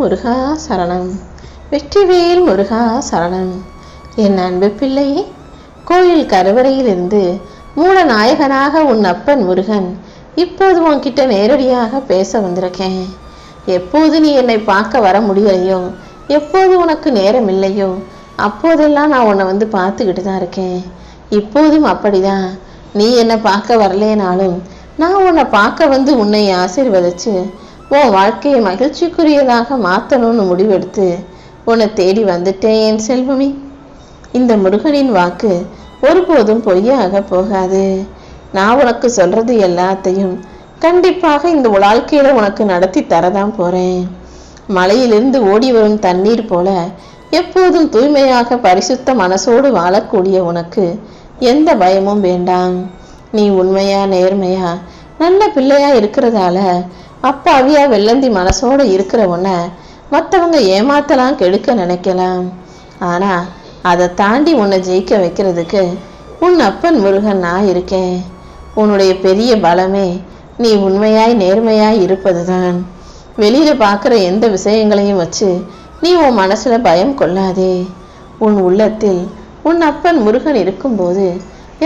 முருகா சரணம். வெற்றிவேல் முருகா சரணம். என் அன்பு பிள்ளையே கோயில் கருவறையிலிருந்து மூலநாயகனாக உன் அப்பன் முருகன் இப்போது உன்கிட்ட நேரடியாக பேச வந்திருக்கேன். எப்போது நீ என்னை பார்க்க வர முடியலையோ எப்போது உனக்கு நேரம் இல்லையோ அப்போதெல்லாம் நான் உன்னை வந்து பார்த்துக்கிட்டு தான் இருக்கேன். இப்போதும் அப்படிதான். நீ என்னை பார்க்க வரலேனாலும் நான் உன்னை பார்க்க வந்து உன்னை ஆசீர்வதிச்சு உன் வாழ்க்கையை மகிழ்ச்சிக்குரியதாக மாற்றணும்னு முடிவெடுத்து உன்னை தேடி வந்துட்டேன் என் செல்வமே. இந்த முருகனின் வாக்கு ஒருபோதும் பொய்யாக போகாது. நான் உனக்கு சொல்றது எல்லாத்தையும் கண்டிப்பாக இந்த வாழ்க்கையில உனக்கு நடத்தி தரதான் போறேன். மலையிலிருந்து ஓடி வரும் தண்ணீர் போல எப்போதும் தூய்மையாக பரிசுத்த மனசோடு வாழக்கூடிய உனக்கு எந்த பயமும் வேண்டாம். நீ உண்மையா நேர்மையா நல்ல பிள்ளையா இருக்கிறதால அப்பாவியா வெள்ளந்தி மனசோட இருக்கிற மற்றவங்க ஏமாத்தலாம் கெடுக்க நினைக்கலாம். ஆனா அதை தாண்டி உன்னை ஜெயிக்க வைக்கிறதுக்கு உன் அப்பன் முருகன் நான் இருக்கேன். உன்னுடைய பெரிய பலமே நீ உண்மையாய் நேர்மையாய் இருப்பதுதான். வெளியில பார்க்குற எந்த விஷயங்களையும் வச்சு நீ உன் மனசுல பயம் கொள்ளாதே. உன் உள்ளத்தில் உன் அப்பன் முருகன் இருக்கும்போது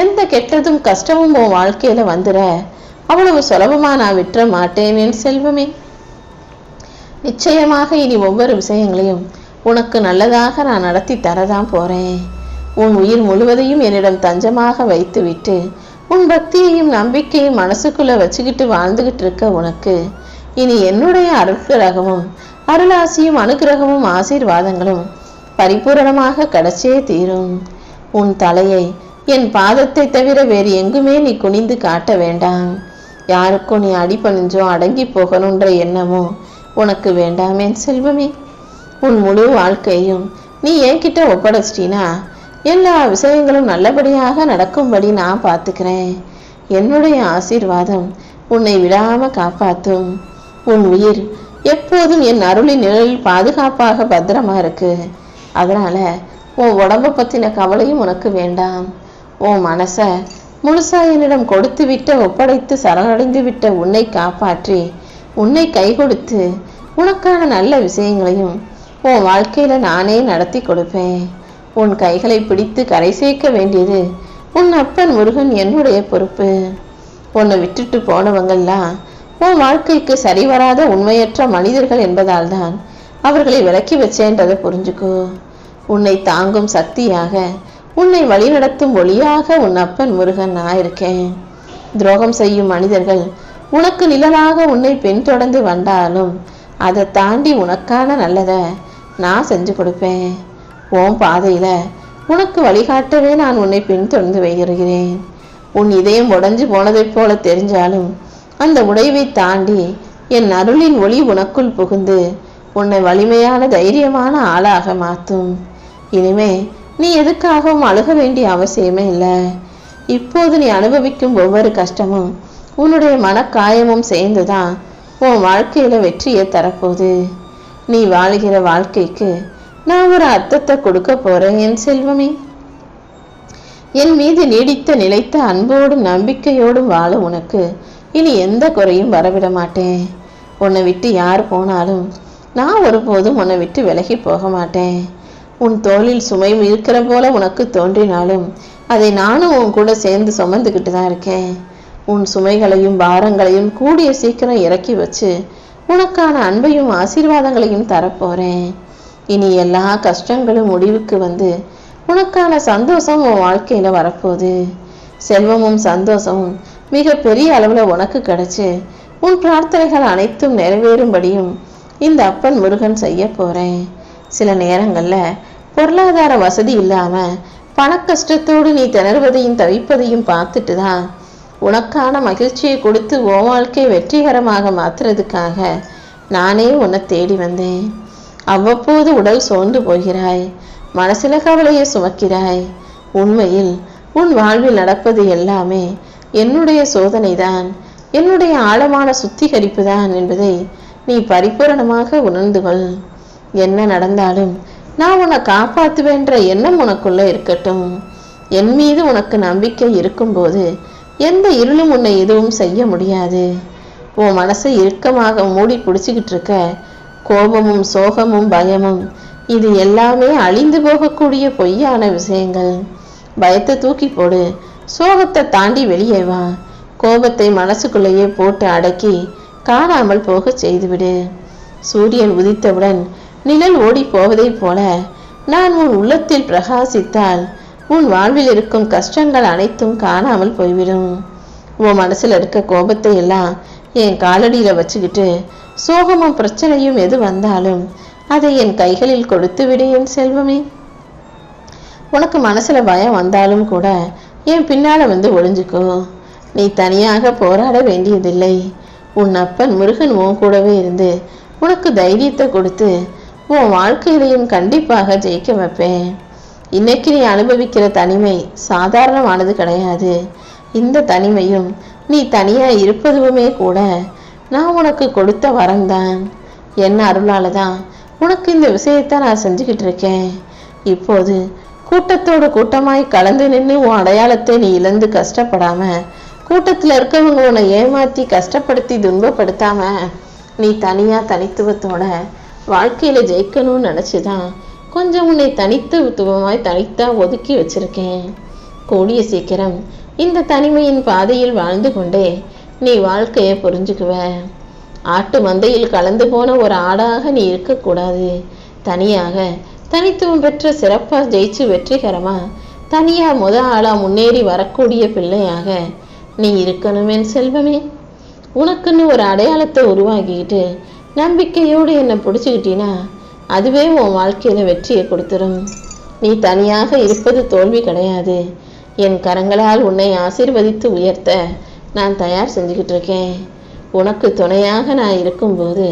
எந்த கெட்டதும் கஷ்டமும் உன் வாழ்க்கையில வந்துட அவ்வளவு சுலபமா நான் விற்ற மாட்டேன் என் செல்வமே. நிச்சயமாக இனி ஒவ்வொரு விஷயங்களையும் உனக்கு நல்லதாக நான் நடத்தி தரதான் போறேன். உன் உயிர் முழுவதையும் என்னிடம் தஞ்சமாக வைத்துவிட்டு உன் பக்தியையும் நம்பிக்கையும் மனசுக்குள்ள வச்சுக்கிட்டு வாழ்ந்துகிட்டு இருக்க உனக்கு இனி என்னுடைய அருட்கிரகமும் அருளாசியும் அனுகிரகமும் ஆசீர்வாதங்களும் பரிபூரணமாக கிடைச்சே தீரும். உன் தலையை என் பாதத்தை தவிர வேறு எங்குமே நீ குனிந்து காட்ட வேண்டாம். யாருக்கும் நீ அடிபணிஞ்சோ அடங்கி போகணுன்ற எண்ணமோ உனக்கு வேண்டாமே செல்வமே. உன் முழு வாழ்க்கையும் நீ என்கிட்ட ஒப்படைச்சிட்டினா எல்லா விஷயங்களும் நல்லபடியாக நடக்கும்படி நான் பார்த்துக்கிறேன். என்னுடைய ஆசீர்வாதம் உன்னை விடாம காப்பாத்தும் உன் உயிர் எப்போதும் என் அருளின் நிழலில் பாதுகாப்பாக பத்திரமா இருக்கு. அதனால உன் உடம்ப பற்றின கவலையும் உனக்கு வேண்டாம். உன் மனசை முழுசா என்னிடம் கொடுத்து விட்டு ஒப்படைத்து சரணடைந்து விட்ட உன்னை காப்பாற்றி உன்னை கை கொடுத்து உனக்கான நல்ல விஷயங்களையும் உன் வாழ்க்கையில நானே நடத்தி கொடுப்பேன். உன் கைகளை பிடித்து கரை சேர்க்க வேண்டியது உன் அப்பன் முருகன் என்னுடைய பொறுப்பு. உன்னை விட்டுட்டு போனவங்கள்லாம் உன் வாழ்க்கைக்கு சரிவராத உண்மையற்ற மனிதர்கள் என்பதால் தான் அவர்களை விலக்கி வச்சேன்றதை புரிஞ்சுக்கோ. உன்னை தாங்கும் சக்தியாக உன்னை வழிநடத்தும் ஒளியாக உன் அப்பன் முருகன் நான் இருக்கேன் துரோகம் செய்யும் மனிதர்கள் உனக்கு நிழலாக உன்னை பின்தொடர்ந்து வந்தாலும் அதை தாண்டி உனக்கான நல்லதை நான் செஞ்சு கொடுப்பேன். ஓம் பாதையில் உனக்கு வழிகாட்டவே நான் உன்னை பின்தொடர்ந்து வருகிறேன். உன் இதயம் உடஞ்சு போனதைப் போல தெரிஞ்சாலும் அந்த உடைவை தாண்டி என் அருளின் ஒளி உனக்குள் புகுந்து உன்னை வலிமையான தைரியமான ஆளாக மாற்றும். இனிமே நீ எதுக்காகவும் அழுக வேண்டிய அவசியமே இல்லை. இப்போது நீ அனுபவிக்கும் ஒவ்வொரு கஷ்டமும் உன்னுடைய மனக்காயமும் சேர்ந்துதான் உன் வாழ்க்கையில வெற்றியை தரப்போகுது. நீ வாழுகிற வாழ்க்கைக்கு நான் ஒரு அர்த்தத்தை கொடுக்க போறேன் என் செல்வமே. என் மீது நீடித்த நிலைத்த அன்போடும் நம்பிக்கையோடும் வாழ உனக்கு இனி எந்த குறையும் வரவிட மாட்டேன். உன்னை விட்டு யார் போனாலும் நான் ஒருபோதும் உன்னை விட்டு விலகி போக மாட்டேன். உன் தோளில் சுமை இருக்கிற போல உனக்கு தோன்றினாலும் அதை நானும் உன் கூட சேர்ந்து சுமந்துக்கிட்டு தான் இருக்கேன். உன் சுமைகளையும் பாரங்களையும் கூடிய சீக்கிரம் இறக்கி வச்சு உனக்கான அன்பையும் ஆசீர்வாதங்களையும் தரப்போறேன். இனி எல்லா கஷ்டங்களும் முடிவுக்கு வந்து உனக்கான சந்தோஷம் உன் வாழ்க்கையில் வரப்போகுது. செல்வமும் சந்தோஷமும் மிக பெரிய அளவில் உனக்கு கிடைச்சி உன் பிரார்த்தனைகள் அனைத்தும் நிறைவேறும்படியும் இந்த அப்பன் முருகன் செய்ய போகிறேன் சில நேரங்களில் பொருளாதார வசதி இல்லாம பண கஷ்டத்தோடு நீ திணறுவதையும் தவிப்பதையும் பார்த்துட்டு தான் உனக்கான மகிழ்ச்சியை கொடுத்து ஓ வாழ்க்கை வெற்றிகரமாக மாத்துறதுக்காக நானே உன்னை தேடி வந்தேன். அவ்வப்போது உடல் சோர்ந்து போகிறாய். மனசில கவலையை சுமக்கிறாய். உண்மையில் உன் வாழ்வில் நடப்பது எல்லாமே என்னுடைய சோதனைதான். என்னுடைய ஆழமான சுத்திகரிப்பு தான் என்பதை நீ பரிபூரணமாக உணர்ந்து கொள். என்ன நடந்தாலும் நான் உன்னை காப்பாற்றுவேன்ற எண்ணம் உனக்குள்ளே இருக்கட்டும். என் மீது உனக்கு நம்பிக்கை இருக்கும்போது எந்த இருளும் உன்னை எதுவும் செய்ய முடியாது. உன் மனசை இறுக்கமாக மூடி பிடிச்சிக்கிட்டு இருக்க கோபமும் சோகமும் பயமும் இது எல்லாமே அழிந்து போகக்கூடிய பொய்யான விஷயங்கள். பயத்தை தூக்கி போடு. சோகத்தை தாண்டி வெளியே வா. கோபத்தை மனசுக்குள்ளேயே போட்டு அடக்கி காணாமல் போக செய்துவிடு. சூரியன் உதித்தவுடன் நிழல் ஓடி போவதைப் போல நான் உன் உள்ளத்தில் பிரகாசித்தால் உன் வாழ்வில் இருக்கும் கஷ்டங்கள் அனைத்தும் காணாமல் போய்விடும். உன் மனசுல இருக்க கோபத்தை எல்லாம் என் காலடியில வச்சுக்கிட்டு சோகமும் பிரச்சனையும் எது வந்தாலும் அதை என் கைகளில் கொடுத்து விடு என் செல்வமே. உனக்கு மனசுல பயம் வந்தாலும் கூட என் பின்னால வந்து ஒளிஞ்சுக்கோ. நீ தனியாக போராட வேண்டியதில்லை. உன் அப்பன் முருகன் உன் கூடவே இருந்து உனக்கு தைரியத்தை கொடுத்து உன் வாழ்க்கையிலையும் கண்டிப்பாக ஜெயிக்க வைப்பேன். இன்னைக்கு நீ அனுபவிக்கிற தனிமை சாதாரணமானது கிடையாது. இந்த தனிமையும் நீ தனியாக இருப்பதுமே கூட நான் உனக்கு கொடுத்த வரம்தான். என்ன அருளால தான் உனக்கு இந்த விஷயத்தை நான் செஞ்சுக்கிட்டு இருக்கேன். இப்போது கூட்டத்தோட கூட்டமாய் கலந்து நின்று உன் அடையாளத்தை நீ இழந்து கஷ்டப்படாம கூட்டத்தில் இருக்கவங்க உன்னை ஏமாற்றி கஷ்டப்படுத்தி துன்பப்படுத்தாம நீ தனியாக தனித்துவத்தோட வாழ்க்கையில் ஜெயிக்கணும்னு நினைச்சுதான் கொஞ்சம் உன்னை தனித்துவமாய் தனித்தா ஒதுக்கி வச்சிருக்கேன். கூடிய சீக்கிரம் இந்த தனிமையின் பாதையில் வாழ்ந்து கொண்டே நீ வாழ்க்கையை புரிஞ்சுக்குவ. ஆட்டு மந்தையில் கலந்து போன ஒரு ஆடாக நீ இருக்கக்கூடாது. தனியாக தனித்துவம் பெற்ற சிறப்பாக ஜெயிச்சு வெற்றிகரமாக தனியாக முத ஆளாக முன்னேறி வரக்கூடிய பிள்ளையாக நீ இருக்கணுமே செல்வமே. உனக்குன்னு ஒரு அடையாளத்தை உருவாக்கிக்கிட்டு நம்பிக்கையோடு என்னை பிடிச்சிக்கிட்டீன்னா அதுவே உன் வாழ்க்கையில் வெற்றியை கொடுத்துரும். நீ தனியாக இருப்பது தோல்வி கிடையாது. என் கரங்களால் உன்னை ஆசீர்வதித்து உயர்த்த நான் தயார் செஞ்சுக்கிட்டு இருக்கேன். உனக்கு துணையாக நான் இருக்கும்போது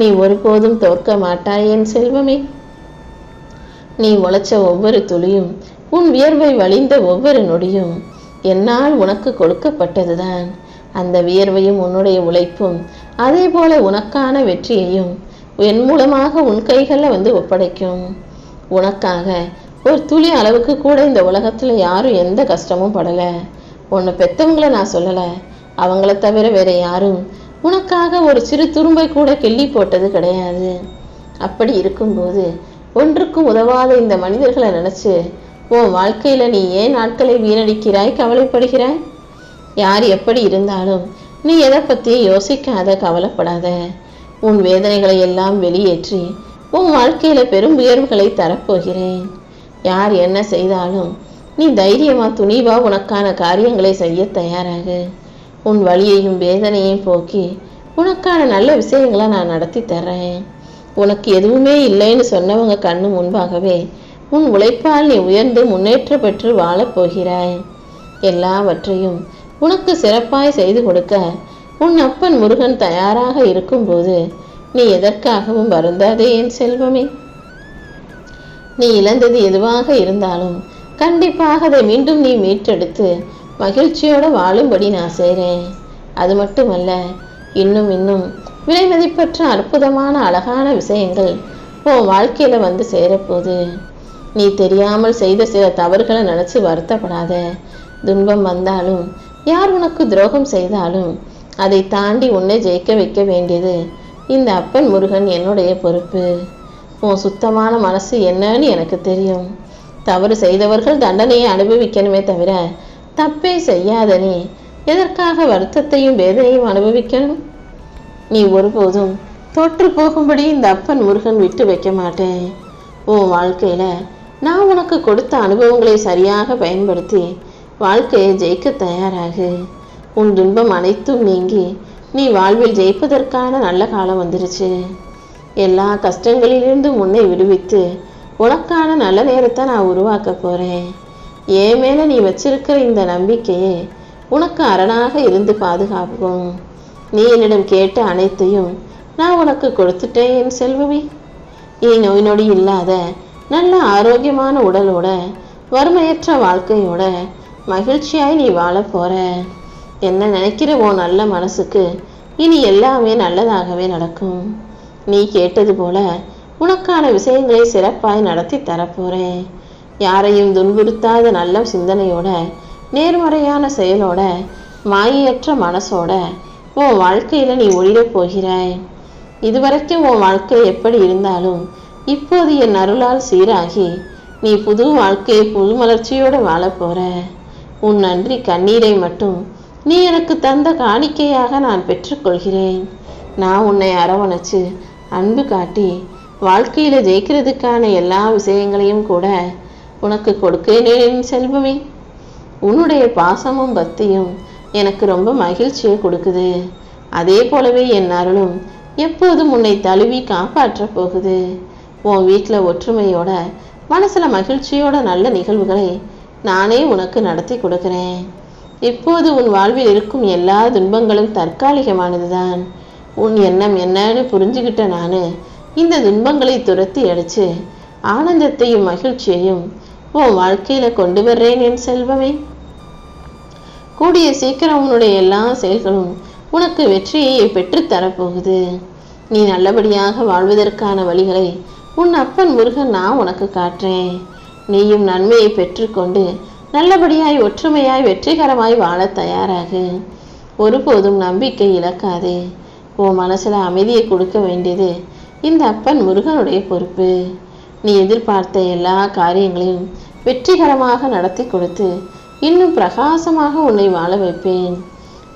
நீ ஒருபோதும் தோற்க மாட்டாய் என் செல்வமே. நீ உழைச்ச ஒவ்வொரு துளியும் உன் வியர்வை வழிந்த ஒவ்வொரு நொடியும் என்னால் உனக்கு கொடுக்கப்பட்டதுதான். அந்த வியர்வையும் உன்னுடைய உழைப்பும் அதே போல உனக்கான வெற்றியையும் என் மூலமாக உன் கைகளில் வந்து ஒப்படைக்கும். உனக்காக ஒரு துளி அளவுக்கு கூட இந்த உலகத்தில் யாரும் எந்த கஷ்டமும் படலை. உன்னை பெற்றவங்கள நான் சொல்லலை. அவங்கள தவிர வேற யாரும் உனக்காக ஒரு சிறு துரும்பை கூட கிள்ளி போட்டது கிடையாது. அப்படி இருக்கும்போது ஒன்றுக்கும் உதவாத இந்த மனிதர்களை நினச்சி உன் வாழ்க்கையில் நீ ஏன் நாட்களை வீணடிக்கிறாய் கவலைப்படுகிறாய்? யார் எப்படி இருந்தாலும் நீ எதை பற்றி யோசிக்காத கவலைப்படாத. உன் வேதனைகளை எல்லாம் வெளியேற்றி உன் வாழ்க்கையில் பெரும் உயர்வுகளை தரப்போகிறேன். யார் என்ன செய்தாலும் நீ தைரியமாக துணிவா உனக்கான காரியங்களை செய்ய தயாராகு. உன் வழியையும் வேதனையும் போக்கி உனக்கான நல்ல விஷயங்களை நான் நடத்தி தர்றேன். உனக்கு எதுவுமே இல்லைன்னு சொன்னவங்க கண்ணு முன்பாகவே உன் உழைப்பால் நீ உயர்ந்து முன்னேற்ற பெற்று வாழப் போகிறாய். எல்லாவற்றையும் உனக்கு சிறப்பாய் செய்து கொடுக்க உன் அப்பன் முருகன் தயாராக இருக்கும்போது நீ எதற்காகவும் வருந்தாதே என் செல்வமே. நீ இழந்தது எதுவாக இருந்தாலும் கண்டிப்பாக அதை மீண்டும் நீ மீட்டெடுத்து மகிழ்ச்சியோட வாழும்படி நான் செய்கிறேன். அது மட்டுமல்ல இன்னும் இன்னும் விலை மதிப்பற்ற அற்புதமான அழகான விஷயங்கள் உன் வாழ்க்கையில வந்து சேரப்போகுது. நீ தெரியாமல் செய்த சில தவறுகளை நினச்சி வருத்தப்படாத. துன்பம் வந்தாலும் யார் உனக்கு துரோகம் செய்தாலும் அதை தாண்டி உன்னை ஜெயிக்க வைக்க வேண்டியது இந்த அப்பன் முருகன் என்னுடைய பொறுப்பு. உன் சுத்தமான மனசு என்னன்னு எனக்கு தெரியும். தவறு செய்தவர்கள் தண்டனையை அனுபவிக்கணுமே தவிர தப்பே செய்யாத நீ எதற்காக வருத்தத்தையும் வேதனையும் அனுபவிக்கணும்? நீ ஒருபோதும் தொற்று போகும்படி இந்த அப்பன் முருகன் விட்டு வைக்க மாட்டேன். உன் வாழ்க்கையில நான் உனக்கு கொடுத்த அனுபவங்களை சரியாக பயன்படுத்தி வாழ்க்கையை ஜெயிக்க தயாராகு. உன் துன்பம் அனைத்தும் நீங்கி நீ வாழ்வில் ஜெயிப்பதற்கான நல்ல காலம் வந்துருச்சு. எல்லா கஷ்டங்களிலிருந்து உன்னை விடுவித்து உனக்கான நல்ல நேரத்தை நான் உருவாக்க போறேன். என் மேல நீ வச்சிருக்கிற இந்த நம்பிக்கையே உனக்கு அரணாக இருந்து பாதுகாக்கும். நீ என்னிடம் கேட்ட அனைத்தையும் நான் உனக்கு கொடுத்துட்டேன் என் செல்வமே. நீ நோய் நொடி இல்லாத நல்ல ஆரோக்கியமான உடலோட வறுமையற்ற வாழ்க்கையோட மகிழ்ச்சியாய் நீ வாழப் போற என்ன நினைக்கிற உன் நல்ல மனசுக்கு இனி எல்லாமே நல்லதாகவே நடக்கும். நீ கேட்டது போல உனக்கான விஷயங்களை சிறப்பாய் நடத்தி தரப்போறேன் யாரையும் துன்புறுத்தாத நல்ல சிந்தனையோட நேர்மறையான செயலோட மாயையற்ற மனசோட உன் வாழ்க்கையில நீ ஒளிரப் போகிறாய். இதுவரைக்கும் உன் வாழ்க்கை எப்படி இருந்தாலும் இப்போது என் அருளால் சீராகி நீ புது வாழ்க்கையை புது மலர்ச்சியோடு வாழப் போற. உன் நன்றி கண்ணீரை மட்டும் நீ எனக்கு தந்த காணிக்கையாக நான் பெற்றுக்கொள்கிறேன். நான் உன்னை அரவணைச்சு அன்பு காட்டி வாழ்க்கையில் ஜெயிக்கிறதுக்கான எல்லா விஷயங்களையும் கூட உனக்கு கொடுக்கிறேன் செல்வமே. உன்னுடைய பாசமும் பக்தியும் எனக்கு ரொம்ப மகிழ்ச்சியை கொடுக்குது. அதே போலவே என் அருளும் எப்போதும் உன்னை தழுவி காப்பாற்றப் போகுது. உன் வீட்டில் ஒற்றுமையோட மனசில் மகிழ்ச்சியோட நல்ல நிகழ்வுகளை நானே உனக்கு நடத்தி கொடுக்கிறேன். இப்போது உன் வாழ்வில் இருக்கும் எல்லா துன்பங்களும் தற்காலிகமானதுதான். உன் எண்ணம் என்னன்னு புரிஞ்சுக்கிட்ட நான் இந்த துன்பங்களை துரத்தி அடிச்சு ஆனந்தத்தையும் மகிழ்ச்சியையும் உன் வாழ்க்கையில கொண்டு வர்றேன் என் செல்வமே. கூடிய சீக்கிரம் உன்னுடைய எல்லா செயல்களும் உனக்கு வெற்றியை பெற்றுத்தரப்போகுது நீ நல்லபடியாக வாழ்வதற்கான வழிகளை உன் அப்பன் முருகன் நான் உனக்கு காட்டுறேன். நீயும் நன்மையை பெற்றுக்கொண்டு நல்லபடியாய் ஒற்றுமையாய் வெற்றிகரமாய் வாழ தயாராகு. ஒருபோதும் நம்பிக்கை இழக்காதே. உன் மனசில் அமைதியை கொடுக்க வேண்டியது இந்த அப்பன் முருகனுடைய பொறுப்பு. நீ எதிர்பார்த்த எல்லா காரியங்களையும் வெற்றிகரமாக நடத்தி கொடுத்து இன்னும் பிரகாசமாக உன்னை வாழ வைப்பேன்.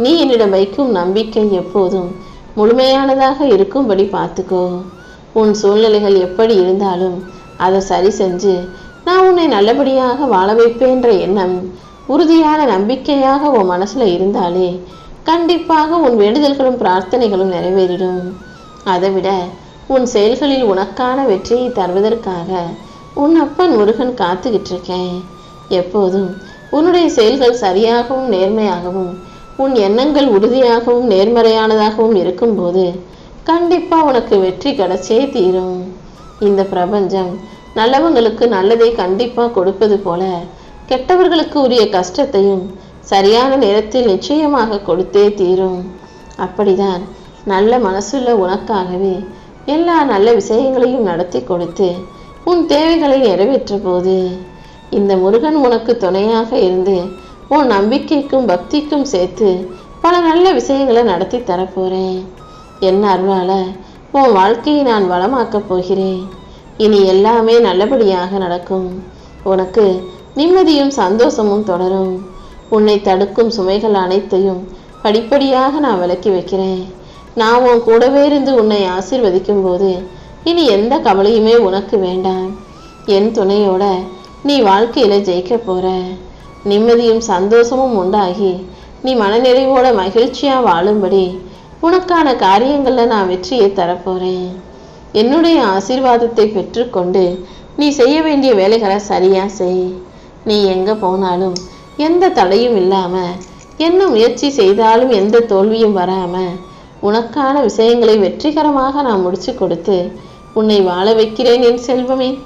நீ என்னிடம் வைக்கும் நம்பிக்கை எப்போதும் முழுமையானதாக இருக்கும்படி பார்த்துக்கோ. உன் சூழ்நிலைகள் எப்படி இருந்தாலும் அதை சரி செஞ்சு நான் உன்னை நல்லபடியாக வாழ வைப்பேன்ற எண்ணம் உறுதியான நம்பிக்கையாக உன் மனசில் இருந்தாலே கண்டிப்பாக உன் வேண்டுதல்களும் பிரார்த்தனைகளும் நிறைவேறிடும். அதைவிட உன் செயல்களில் உனக்கான வெற்றியை தருவதற்காக உன் அப்பன் முருகன் காத்துக்கிட்டு இருக்கேன் எப்போதும் உன்னுடைய செயல்கள் சரியாகவும் நேர்மையாகவும் உன் எண்ணங்கள் உறுதியாகவும் நேர்மறையானதாகவும் இருக்கும்போது கண்டிப்பாக உனக்கு வெற்றி கிடைச்சே தீரும். இந்த பிரபஞ்சம் நல்லவங்களுக்கு நல்லதை கண்டிப்பாக கொடுப்பது போல கெட்டவர்களுக்கு உரிய கஷ்டத்தையும் சரியான நேரத்தில் நிச்சயமாக கொடுத்தே தீரும். அப்படிதான் நல்ல மனசுள்ள உனக்காகவே எல்லா நல்ல விஷயங்களையும் நடத்தி கொடுத்து உன் தேவைகளை நிறைவேற்ற போது இந்த முருகன் உனக்கு துணையாக இருந்து உன் நம்பிக்கைக்கும் பக்திக்கும் சேர்த்து பல நல்ல விஷயங்களை நடத்தி தரப்போகிறேன் என் அருளால் உன் வாழ்க்கையை நான் வளமாக்கப் போகிறேன். இனி எல்லாமே நல்லபடியாக நடக்கும். உனக்கு நிம்மதியும் சந்தோஷமும் தொடரும். உன்னை தடுக்கும் சுமைகள் அனைத்தையும் படிப்படியாக நான் விலக்கி வைக்கிறேன். நான் உன் கூடவே இருந்து உன்னை ஆசிர்வதிக்கும் போது இனி எந்த கவலையுமே உனக்கு வேண்டாம். என் துணையோட நீ வாழ்க்கையில ஜெயிக்க போற. நிம்மதியும் சந்தோஷமும் உண்டாகி நீ மனநிறைவோட மகிழ்ச்சியா வாழும்படி உனக்கான காரியங்களில் நான் வெற்றியை தரப்போறேன் என்னுடைய ஆசீர்வாதத்தை பெற்றுக்கொண்டு நீ செய்ய வேண்டிய வேலைகளை சரியா செய். நீ எங்க போனாலும் எந்த தடையும் இல்லாம என்ன முயற்சி செய்தாலும் எந்த தோல்வியும் வராம உனக்கான விஷயங்களை வெற்றிகரமாக நான் முடிச்சு கொடுத்து உன்னை வாழ வைக்கிறேன் என் செல்வமே.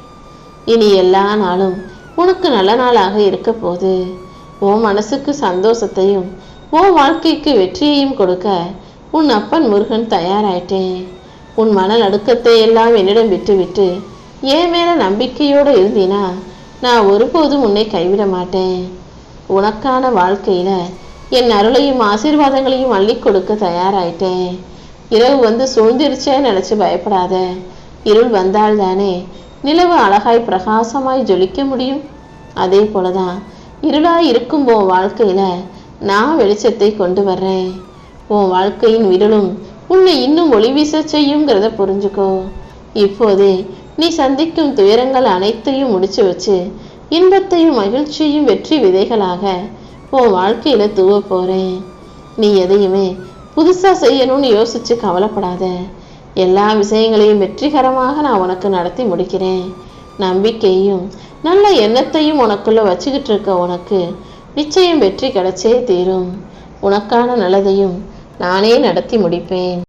இனி எல்லா நாளும் உனக்கு நல்ல நாளாக இருக்க போது உன் மனசுக்கு சந்தோஷத்தையும் உன் வாழ்க்கைக்கு வெற்றியையும் கொடுக்க உன் அப்பன் முருகன் தயாராயிட்டேன். உன் மன நடுக்கத்தை எல்லாம் என்னிடம் விட்டுவிட்டு என் மேல நம்பிக்கையோடு இருந்தீனா நான் ஒருபோதும் உன்னை கைவிட மாட்டேன். உனக்கான வாழ்க்கையில் என் அருளையும் ஆசீர்வாதங்களையும் அள்ளி கொடுக்க தயாராயிட்டேன். இரவு வந்து சூழ்ந்திருச்சே நினச்சி பயப்படாத. இருள் வந்தால்தானே நிலவு அழகாய் பிரகாசமாய் ஜொலிக்க முடியும். அதே போல தான் இருளாய் இருக்கும் உன் வாழ்க்கையில் நான் வெளிச்சத்தை கொண்டு வர்றேன். உன் வாழ்க்கையின் விரலும் உன்னை இன்னும் ஒளி வீச செய்யுங்கிறத புரிஞ்சுக்கோ. இப்போதே நீ சந்திக்கும் துயரங்கள் அனைத்தையும் முடிச்சு வச்சு இன்பத்தையும் மகிழ்ச்சியும் வெற்றி விதைகளாக உன் வாழ்க்கையில தூவ போறேன். நீ எதையுமே புதுசா செய்யணும்னு யோசிச்சு கவலைப்படாத. எல்லா விஷயங்களையும் வெற்றிகரமாக நான் உனக்கு நடத்தி முடிக்கிறேன். நம்பிக்கையும் நல்ல எண்ணத்தையும் உனக்குள்ள வச்சுக்கிட்டு இருக்க உனக்கு நிச்சயம் வெற்றி கிடைச்சே தீரும். உனக்கான நல்லதையும் நானே நடத்தி முடிப்பேன்.